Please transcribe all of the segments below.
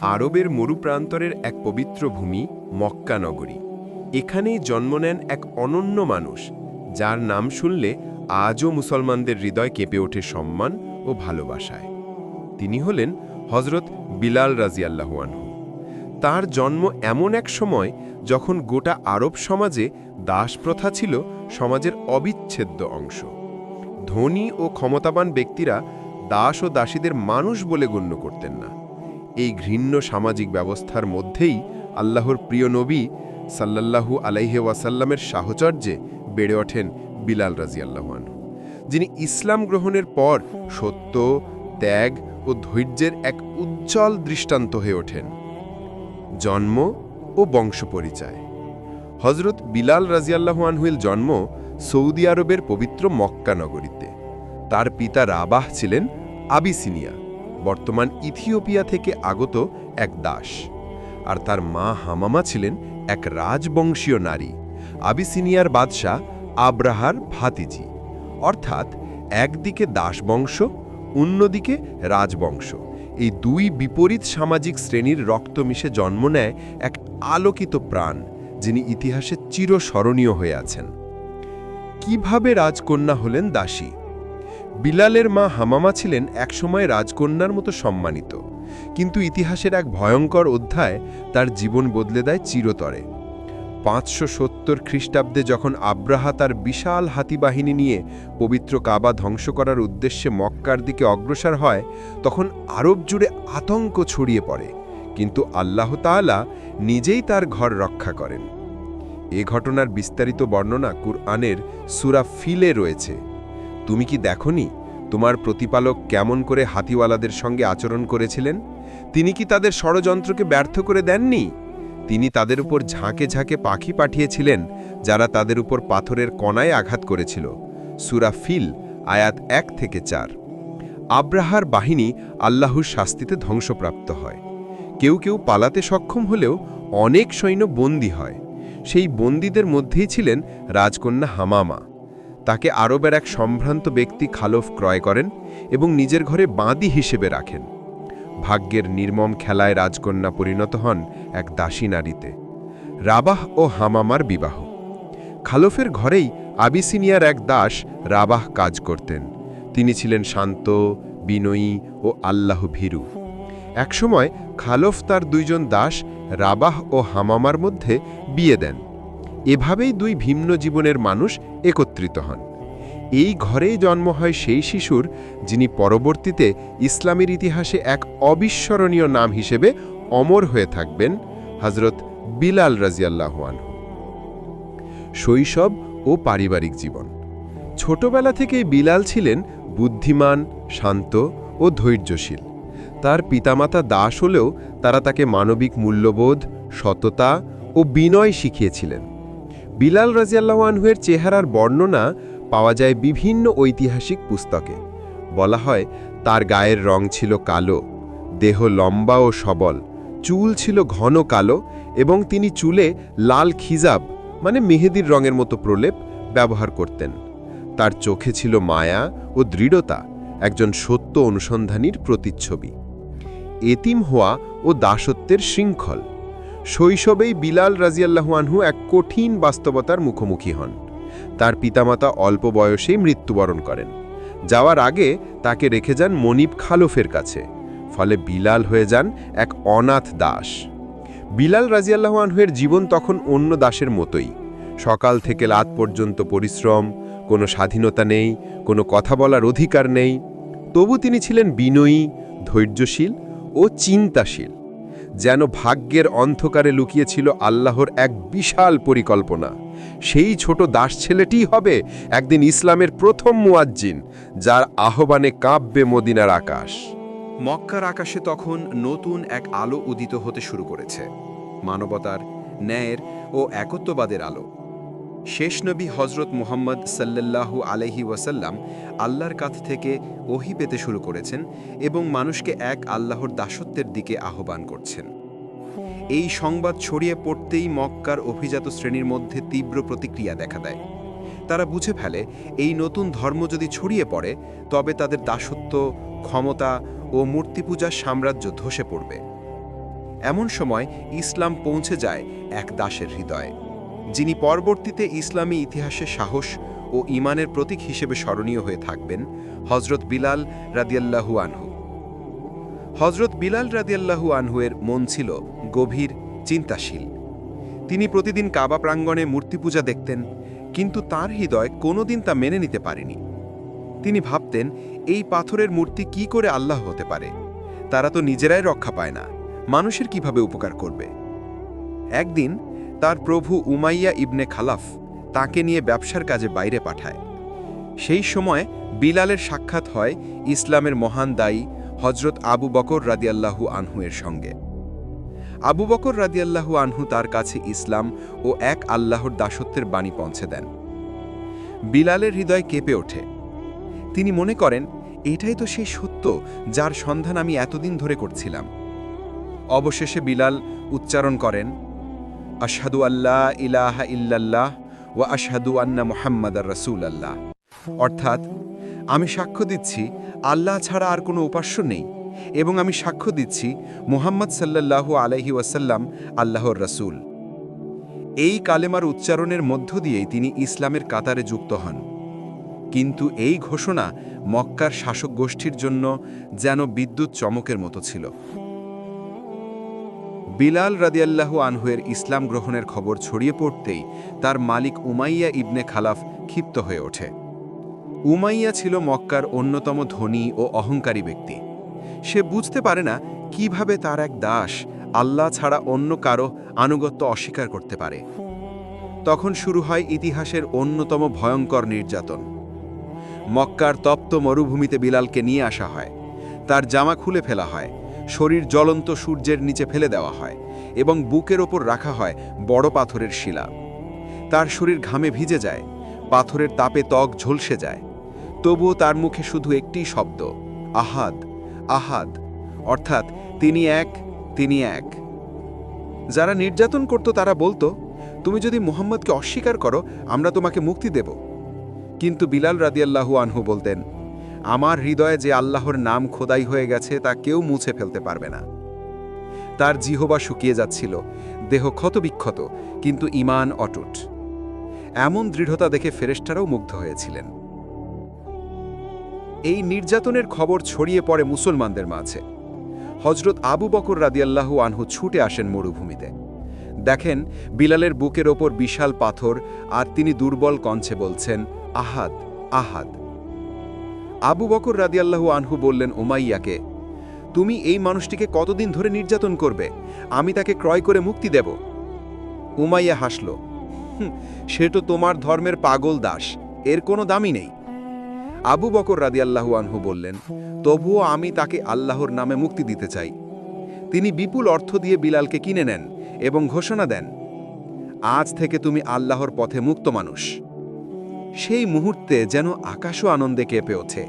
আরবের মরুপ্রান্তরের এক পবিত্র ভূমি মক্কা নগরী। এখানেই জন্ম নেন এক অনন্য মানুষ, যার নাম শুনলে আজও মুসলমানদের হৃদয় কেঁপে ওঠে সম্মান ও ভালোবাসায়। তিনি হলেন হজরত বিলাল রাজিয়াল্লাহুয়ানহু তার জন্ম এমন এক সময় যখন গোটা আরব সমাজে দাস প্রথা ছিল সমাজের অবিচ্ছেদ্য অংশ। ধনী ও ক্ষমতাবান ব্যক্তিরা দাস ও দাসীদের মানুষ বলে গণ্য করতেন না। এই ঘৃণ্য সামাজিক ব্যবস্থার মধ্যেই আল্লাহর প্রিয় নবী সাল্লাল্লাহু আলাইহে ওয়াসাল্লামের সাহচর্যে বেড়ে ওঠেন বিলাল রাজিয়াল্লাহান যিনি ইসলাম গ্রহণের পর সত্য, ত্যাগ ও ধৈর্যের এক উজ্জ্বল দৃষ্টান্ত হয়ে ওঠেন। জন্ম ও বংশ পরিচয়। হজরত বিলাল রাজিয়াল্লাহু আনহুয়ের জন্ম সৌদি আরবের পবিত্র মক্কা নগরীতে। তার পিতা রাবাহ ছিলেন আবিসিনিয়া। বর্তমান ইথিওপিয়া থেকে আগত এক দাস। আর তার মা হামামা ছিলেন এক রাজবংশীয় নারী। আবিসিনিয়ার বাদশাহ আব্রাহার ভাতিজি। অর্থাৎ একদিকে দাসবংশ, অন্যদিকে রাজবংশ। এই দুই বিপরীত সামাজিক শ্রেণির রক্ত মিশে জন্ম নেয় এক আলোকিত প্রাণ, যিনি ইতিহাসে চিরস্মরণীয় হয়ে আছেন। কীভাবে রাজকন্যা হলেন দাসী? বিলালের মা হামামা ছিলেন একসময় রাজকন্যার মতো সম্মানিত। কিন্তু ইতিহাসের এক ভয়ঙ্কর অধ্যায় তার জীবন বদলে দেয় চিরতরে। পাঁচশো সত্তর খ্রিস্টাব্দে যখন আব্রাহা তার বিশাল হাতিবাহিনী নিয়ে পবিত্র কাবা ধ্বংস করার উদ্দেশ্যে মক্কার দিকে অগ্রসর হয়, তখন আরব জুড়ে আতঙ্ক ছড়িয়ে পড়ে। কিন্তু আল্লাহ তাআলা নিজেই তার ঘর রক্ষা করেন। এ ঘটনার বিস্তারিত বর্ণনা কুরআনের সুরা ফিলে রয়েছে। তুমি কি দেখনি তোমার প্রতিপালক কেমন করে হাতিওয়ালাদের সঙ্গে আচরণ করেছিলেন? তিনি কি তাদের ষড়যন্ত্রকে ব্যর্থ করে দেননি? তিনি তাদের উপর ঝাঁকে ঝাঁকে পাখি পাঠিয়েছিলেন, যারা তাদের উপর পাথরের কণায় আঘাত করেছিল। সুরা ফিল, আয়াত এক থেকে চার। আব্রাহার বাহিনী আল্লাহর শাস্তিতে ধ্বংসপ্রাপ্ত হয়। কেউ কেউ পালাতে সক্ষম হলেও অনেক সৈন্য বন্দী হয়। সেই বন্দীদের মধ্যেই ছিলেন রাজকন্যা হামামা। তাকে আরবের এক সম্ভ্রান্ত ব্যক্তি খালফ ক্রয় করেন এবং নিজের ঘরে বাঁদি হিসেবে রাখেন। ভাগ্যের নির্মম খেলায় রাজকন্যা পরিণত হন এক দাসী নারীতে। রাবাহ ও হামামার বিবাহ। খালফের ঘরেই আবিসিনিয়ার এক দাস রাবাহ কাজ করতেন। তিনি ছিলেন শান্ত, বিনয়ী ও আল্লাহ ভীরু একসময় খালফ তার দুইজন দাস রাবাহ ও হামামার মধ্যে বিয়ে দেন। এভাবেই দুই ভিন্ন জীবনের মানুষ একত্রিত হন। এই ঘরেই জন্ম হয় সেই শিশুর, যিনি পরবর্তীতে ইসলামের ইতিহাসে এক অবিস্মরণীয় নাম হিসেবে অমর হয়ে থাকবেন হজরত বিলাল রাজিয়াল্লাহান শৈশব ও পারিবারিক জীবন। ছোটবেলা থেকেই বিলাল ছিলেন বুদ্ধিমান, শান্ত ও ধৈর্যশীল। তার পিতামাতা দাস হলেও তারা তাকে মানবিক মূল্যবোধ, সততা ও বিনয় শিখিয়েছিলেন। বিলাল রাজিয়াল্লাহানহুয়ের চেহারার বর্ণনা পাওয়া যায় বিভিন্ন ঐতিহাসিক পুস্তকে। বলা হয়, তার গায়ের রং ছিল কালো, দেহ লম্বা ও সবল, চুল ছিল ঘন কালো এবং তিনি চুলে লাল খিজাব মানে মেহেদির রঙের মতো প্রলেপ ব্যবহার করতেন। তার চোখে ছিল মায়া ও দৃঢ়তা, একজন সত্য অনুসন্ধানীর প্রতিচ্ছবি। এতিম হওয়া ও দাসত্বের শৃঙ্খল। শৈশবেই বিলাল রাজিয়াল্লাহু আনহু এক কঠিন বাস্তবতার মুখোমুখি হন। তার পিতামাতা অল্প বয়সেই মৃত্যুবরণ করেন। যাওয়ার আগে তাকে রেখে যান মনিব খালফের কাছে, ফলে বিলাল হয়ে যান এক অনাথ দাস। বিলাল রাজিয়াল্লাহু আনহুয়ের জীবন তখন অন্য দাসের মতোই। সকাল থেকে রাত পর্যন্ত পরিশ্রম, কোনো স্বাধীনতা নেই, কোনো কথা বলার অধিকার নেই। তবু তিনি ছিলেন বিনয়ী, ধৈর্যশীল ও চিন্তাশীল। যেন ভাগ্যের অন্ধকারে লুকিয়েছিল আল্লাহর এক বিশাল পরিকল্পনা। সেই ছোট দাস ছেলেটি হবে একদিন ইসলামের প্রথম মুয়াজ্জিন, যার আহ্বানে কাব্যে মদিনার আকাশ। মক্কার আকাশে তখন নতুন এক আলো উদিত হতে শুরু করেছে। মানবতার, ন্যায়ের ও একত্ববাদের আলো। শেষ নবী হজরত মুহাম্মদ সাল্লাল্লাহু আলহি ওয়াসাল্লাম আল্লাহর কাছ থেকে ওহি পেতে শুরু করেছেন এবং মানুষকে এক আল্লাহর দাসত্বের দিকে আহ্বান করছেন। এই সংবাদ ছড়িয়ে পড়তেই মক্কার অভিজাত শ্রেণির মধ্যে তীব্র প্রতিক্রিয়া দেখা দেয়। তারা বুঝে ফেলে, এই নতুন ধর্ম যদি ছড়িয়ে পড়ে, তবে তাদের দাসত্ব, ক্ষমতা ও মূর্তিপূজার সাম্রাজ্য ধসে পড়বে। এমন সময় ইসলাম পৌঁছে যায় এক দাসের হৃদয়ে। যিনি পরবর্তীতে ইসলামী ইতিহাসে সাহস ও ইমানের প্রতীক হিসেবে স্মরণীয় হয়ে থাকবেন হজরত বিলাল রাদিয়াল্লাহু আনহু। হজরত বিলাল রাদিয়াল্লাহু আনহুয়ের মন ছিল গভীর, চিন্তাশীল। তিনি প্রতিদিন কাবা প্রাঙ্গণে মূর্তি পূজা দেখতেন, কিন্তু তার হৃদয় কোনোদিন তা মেনে নিতে পারেনি। তিনি ভাবতেন, এই পাথরের মূর্তি কি করে আল্লাহ হতে পারে? তারা তো নিজেরাই রক্ষা পায় না, মানুষের কীভাবে উপকার করবে? একদিন তার প্রভু উমাইয়া ইবনে খালাফ তাকে নিয়ে ব্যবসার কাজে বাইরে পাঠায়। সেই সময় বিলালের সাক্ষাৎ হয় ইসলামের মহান দায়ী হজরত আবু বকর রাদিয়াল্লাহু আনহুয়ের সঙ্গে। আবু বকর রাদিয়াল্লাহু আনহু তার কাছে ইসলাম ও এক আল্লাহর দাসত্বের বাণী পৌঁছে দেন। বিলালের হৃদয় কেঁপে ওঠে। তিনি মনে করেন, এটাই তো সেই সত্য যার সন্ধান আমি এতদিন ধরে করছিলাম। অবশেষে বিলাল উচ্চারণ করেন আশহাদু আল্লাহ ইলাহা ইল্লাল্লাহ ও আশহাদু আন্না মুহাম্মাদার রসুল আল্লাহ অর্থাৎ, আমি সাক্ষ্য দিচ্ছি, আল্লাহ ছাড়া আর কোনো উপাস্য নেই, এবং আমি সাক্ষ্য দিচ্ছি মুহাম্মদ সাল্লাল্লাহু আলাইহি ওয়াসাল্লাম আল্লাহর রসুল। এই কালেমার উচ্চারণের মধ্য দিয়েই তিনি ইসলামের কাতারে যুক্ত হন। কিন্তু এই ঘোষণা মক্কার শাসক গোষ্ঠীর জন্য যেন বিদ্যুৎ চমকের মতো ছিল। বিলাল রাদিয়াল্লাহু আনহুয়ের ইসলাম গ্রহণের খবর ছড়িয়ে পড়তেই তার মালিক উমাইয়া ইবনে খালাফ ক্ষিপ্ত হয়ে ওঠে। উমাইয়া ছিল মক্কার অন্যতম ধনী ও অহংকারী ব্যক্তি। সে বুঝতে পারে না কীভাবে তার এক দাস আল্লাহ ছাড়া অন্য কারও আনুগত্য অস্বীকার করতে পারে। তখন শুরু হয় ইতিহাসের অন্যতম ভয়ঙ্কর নির্যাতন। মক্কার তপ্ত মরুভূমিতে বিলালকে নিয়ে আসা হয়। তার জামা খুলে ফেলা হয়। শরীর জ্বলন্ত সূর্যের নিচে ফেলে দেওয়া হয় এবং বুকের ওপর রাখা হয় বড় পাথরের শিলা। তার শরীর ঘামে ভিজে যায়, পাথরের তাপে ত্বক ঝলসে যায়। তবুও তার মুখে শুধু একটি শব্দ, আহাদ আহাদ। অর্থাৎ তিনি এক তিনি এক। যারা নির্যাতন করত তারা বলতো, তুমি যদি মুহাম্মদকে অস্বীকার করো, আমরা তোমাকে মুক্তি দেব। কিন্তু বিলাল রাদিয়াল্লাহু আনহু বলতেন আমার হৃদয়ে যে আল্লাহর নাম খোদাই হয়ে গেছে তা কেউ মুছে ফেলতে পারবে না। তার জিহবা শুকিয়ে যাচ্ছিল, দেহ ক্ষতবিক্ষত, কিন্তু ইমান অটুট। এমন দৃঢ়তা দেখে ফেরেস্টারাও মুগ্ধ হয়েছিলেন। এই নির্যাতনের খবর ছড়িয়ে পড়ে মুসলমানদের মাঝে। হজরত আবু বকর রাদিয়াল্লাহু আনহু ছুটে আসেন মরুভূমিতে। দেখেন, বিলালের বুকের ওপর বিশাল পাথর আর তিনি দুর্বল কঞ্চে বলছেন, আহাদ আহাদ। আবু বকর রাদিয়াল্লাহু আনহু বললেন উমাইয়াকে তুমি এই মানুষটিকে কতদিন ধরে নির্যাতন করবে? আমি তাকে ক্রয় করে মুক্তি দেব। উমাইয়া হাসল "হুঁ, সে তো তোমার ধর্মের পাগল দাস এর কোনো দামই নেই। আবু বকর রাদিয়াল্লাহু আনহু বললেন তবুও আমি তাকে আল্লাহর নামে মুক্তি দিতে চাই। তিনি বিপুল অর্থ দিয়ে বিলালকে কিনে নেন এবং ঘোষণা দেন আজ থেকে তুমি আল্লাহর পথে মুক্ত মানুষ। সেই মুহূর্তে যেন আকাশও আনন্দে কেঁপে ওঠে।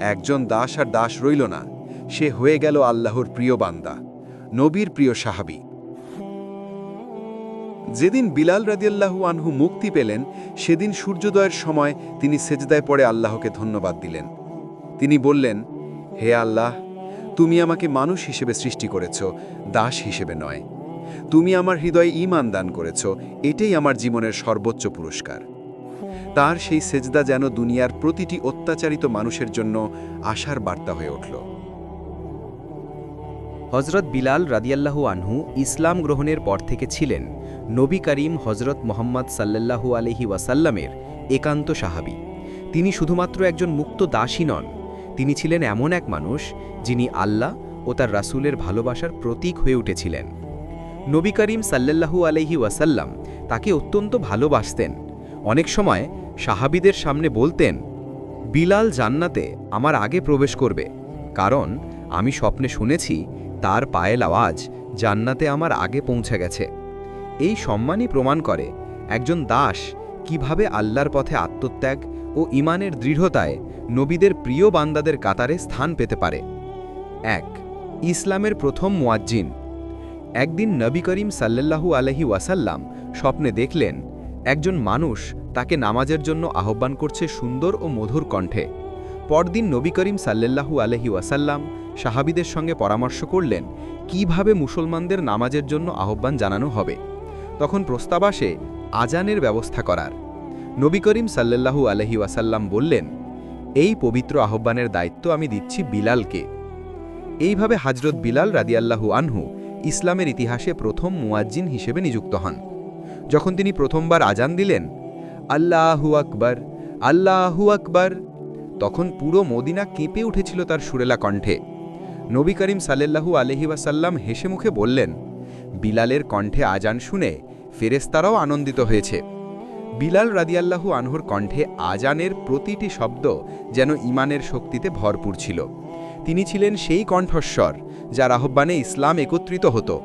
একজন দাস আর দাস রইল না, সে হয়ে গেল আল্লাহর প্রিয় বান্দা, নবীর প্রিয় সাহাবি। যেদিন বিলাল রাদিয়াল্লাহু আনহু মুক্তি পেলেন, সেদিন সূর্যোদয়ের সময় তিনি সেজদায় পড়ে আল্লাহকে ধন্যবাদ দিলেন। তিনি বললেন, হে আল্লাহ, তুমি আমাকে মানুষ হিসেবে সৃষ্টি করেছ, দাস হিসেবে নয়। তুমি আমার হৃদয়ে ইমান দান করেছ, এটাই আমার জীবনের সর্বোচ্চ পুরস্কার। তার সেই সেজদা যেন দুনিয়ার প্রতিটি অত্যাচারিত মানুষের জন্য আশার বার্তা হয়ে উঠল। হজরত বিলাল রাদিয়াল্লাহু আনহু ইসলাম গ্রহণের পর থেকে ছিলেন নবী করিম হজরত মোহাম্মদ সাল্লাল্লাহু আলহি ওয়াসাল্লামের একান্ত সাহাবী। তিনি শুধুমাত্র একজন মুক্ত দাসী নন, তিনি ছিলেন এমন এক মানুষ যিনি আল্লাহ ও তার রাসূলের ভালোবাসার প্রতীক হয়ে উঠেছিলেন। নবী করিম সাল্লাল্লাহু আলহি ওয়াসাল্লাম তাকে অত্যন্ত ভালোবাসতেন। অনেক সময় সাহাবীদের সামনে বলতেন, বিলাল জান্নাতে আমার আগে প্রবেশ করবে, কারণ আমি স্বপ্নে শুনেছি তার পায়েল আওয়াজ জান্নাতে আমার আগে পৌঁছে গেছে। এই সম্মানই প্রমাণ করে একজন দাস কীভাবে আল্লাহর পথে আত্মত্যাগ ও ইমানের দৃঢ়তায় নবীদের প্রিয় বান্দাদের কাতারে স্থান পেতে পারে। এক, ইসলামের প্রথম মুয়াজ্জিন। একদিন নবী করিম সাল্লাল্লাহু আলহি ওয়াসাল্লাম স্বপ্নে দেখলেন একজন মানুষ তাকে নামাজের জন্য আহ্বান করছে সুন্দর ও মধুর কণ্ঠে। পরদিন নবী করিম সাল্লাল্লাহু আলহি ওয়াসাল্লাম সাহাবিদের সঙ্গে পরামর্শ করলেন, কীভাবে মুসলমানদের নামাজের জন্য আহ্বান জানানো হবে। তখন প্রস্তাব আসে, আজানের ব্যবস্থা করার। নবী করিম সাল্লাল্লাহু আলহি ওয়াসাল্লাম বললেন, এই পবিত্র আহ্বানের দায়িত্ব আমি দিচ্ছি বিলালকে। এইভাবে হাজরত বিলাল রাদিয়াল্লাহু আনহু ইসলামের ইতিহাসে প্রথম মুয়াজ্জিন হিসেবে নিযুক্ত হন। যখন তিনি প্রথমবার আজান দিলেন আল্লাহু আকবর আল্লাহু আকবর। তখন পুরো মদিনা কেঁপে উঠেছিল তার সুরেলা কণ্ঠে। নবী করিম সাল্লাল্লাহু আলহি ওয়াসাল্লাম হেসে মুখে বললেন, বিলালের কণ্ঠে আজান শুনে ফেরেস্তারাও আনন্দিত হয়েছে। বিলাল রাদিয়াল্লাহু আনহর কণ্ঠে আজানের প্রতিটি শব্দ যেন ইমানের শক্তিতে ভরপুর ছিল। তিনি ছিলেন সেই কণ্ঠস্বর যার আহ্বানে ইসলাম একত্রিত হতো,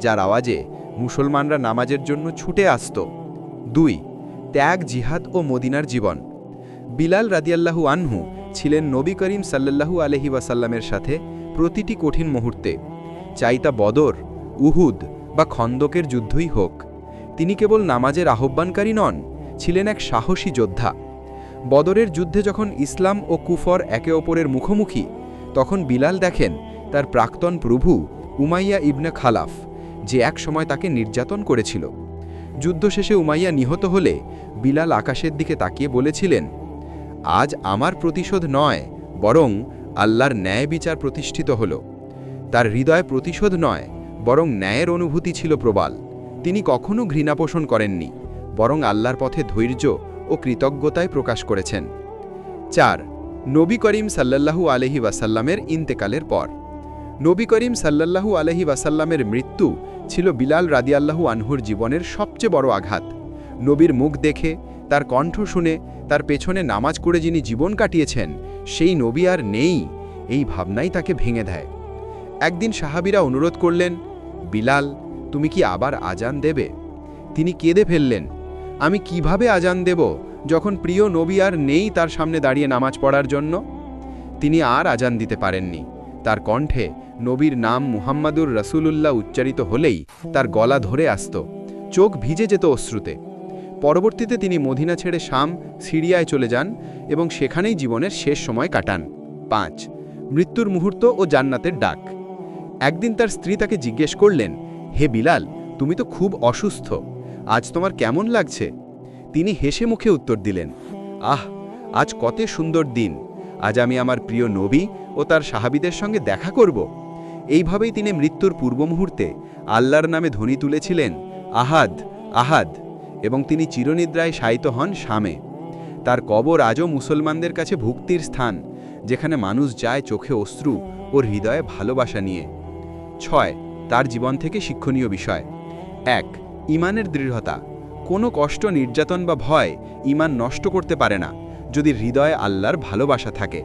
যার আওয়াজে মুসলমানরা নামাজের জন্য ছুটে আসত। দুই ত্যাগ, জিহাদ ও মদিনার জীবন। বিলাল রাদিয়াল্লাহু আনহু ছিলেন নবী করিম সাল্লাল্লাহু আলহি ওয়াসাল্লামের সাথে প্রতিটি কঠিন মুহূর্তে চাইতা বদর, উহুদ বা খন্দকের যুদ্ধই হোক। তিনি কেবল নামাজের আহ্বানকারী নন, ছিলেন এক সাহসী যোদ্ধা। বদরের যুদ্ধে যখন ইসলাম ও কুফর একে অপরের মুখোমুখি, তখন বিলাল দেখেন তার প্রাক্তন প্রভু উমাইয়া ইবনে খালাফ যে এক সময় তাকে নির্যাতন করেছিল। যুদ্ধ শেষে উমাইয়া নিহত হলে বিলাল আকাশের দিকে তাকিয়ে বলেছিলেন, আজ আমার প্রতিশোধ নয়, বরং আল্লাহর ন্যায় বিচার প্রতিষ্ঠিত হল। তার হৃদয় প্রতিশোধ নয়, বরং ন্যায়ের অনুভূতি ছিল প্রবাল। তিনি কখনো ঘৃণা পোষণ করেননি, বরং আল্লাহর পথে ধৈর্য ও কৃতজ্ঞতায় প্রকাশ করেছেন। চার, নবী করিম সাল্লাল্লাহু আলহি ওয়াসাল্লামের ইন্তেকালের পর। নবী করিম সাল্লাল্লাহু আলহি ওয়াসাল্লামের মৃত্যু ছিল বিলাল রাদিয়াল্লাহু আনহুর জীবনের সবচেয়ে বড় আঘাত। নবীর মুখ দেখে, তার কণ্ঠ শুনে, তার পেছনে নামাজ করে যিনি জীবন কাটিয়েছেন, সেই নবী আর নেই, এই ভাবনাই তাকে ভেঙে দেয়। একদিন সাহাবিরা অনুরোধ করলেন, বিলাল, তুমি কি আবার আজান দেবে? তিনি কেঁদে ফেললেন, আমি কীভাবে আজান দেব যখন প্রিয় নবী আর নেই তার সামনে দাঁড়িয়ে নামাজ পড়ার জন্য? তিনি আর আজান দিতে পারেননি। তার কণ্ঠে নবীর নাম মুহাম্মাদুর রসুলুল্লাহ উচ্চারিত হলেই তার গলা ধরে আসত, চোখ ভিজে যেত অশ্রুতে। পরবর্তীতে তিনি মদিনা ছেড়ে শাম, সিরিয়ায় চলে যান এবং সেখানেই জীবনের শেষ সময় কাটান। পাঁচ, মৃত্যুর মুহূর্ত ও জান্নাতের ডাক। একদিন তার স্ত্রী তাকে জিজ্ঞেস করলেন, হে বিলাল, তুমি তো খুব অসুস্থ, আজ তোমার কেমন লাগছে? তিনি হেসে মুখে উত্তর দিলেন, আহ, আজ কত সুন্দর দিন আজ আমি আমার প্রিয় নবী ও তার সাহাবিদের সঙ্গে দেখা করব। এইভাবেই তিনি মৃত্যুর পূর্ব মুহূর্তে আল্লাহর নামে ধ্বনি তুলেছিলেন, আহাদ আহাদ, এবং তিনি চিরনিদ্রায় শায়িত হন শামে। তার কবর আজও মুসলমানদের কাছে ভুক্তির স্থান, যেখানে মানুষ যায় চোখে অশ্রু ও হৃদয়ে ভালোবাসা নিয়ে। ছয়, তার জীবন থেকে শিক্ষণীয় বিষয়। এক ইমানের দৃঢ়তা। কোনো কষ্ট, নির্যাতন বা ভয় ইমান নষ্ট করতে পারে না। যদি হৃদয়ে আল্লাহর ভালোবাসা থাকে।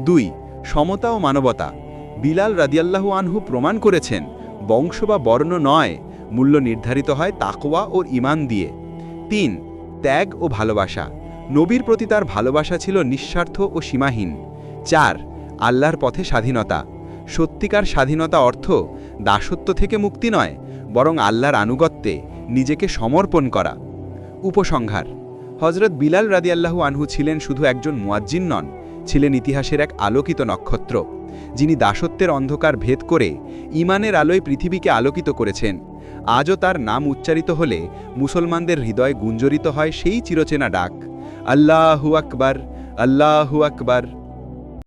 দুই, সমতা ও মানবতা। বিলাল রাদিয়াল্লাহু আনহু প্রমাণ করেছেন, বংশ বা বর্ণ নয়, মূল্য নির্ধারিত হয় তাকওয়া ও ইমান দিয়ে। তিন, ত্যাগ ও ভালোবাসা। নবীর প্রতি তার ভালোবাসা ছিল নিঃস্বার্থ ও সীমাহীন। চার, আল্লাহর পথে স্বাধীনতা। সত্যিকার স্বাধীনতা অর্থ দাসত্ব থেকে মুক্তি নয়, বরং আল্লাহর আনুগত্যে নিজেকে সমর্পণ করা। উপসংহার হজরত বিলাল রাদিয়াল্লাহু আনহু ছিলেন শুধু একজন মুয়াজ্জিন নন, ছিলেন ইতিহাসের এক আলোকিত নক্ষত্র, যিনি দাসত্বের অন্ধকার ভেদ করে ইমানের আলোয় পৃথিবীকে আলোকিত করেছেন। আজও তার নাম উচ্চারিত হলে মুসলমানদের হৃদয় গুঞ্জরিত হয় সেই চিরচেনা ডাক, আল্লাহু আকবার আল্লাহু আকবার।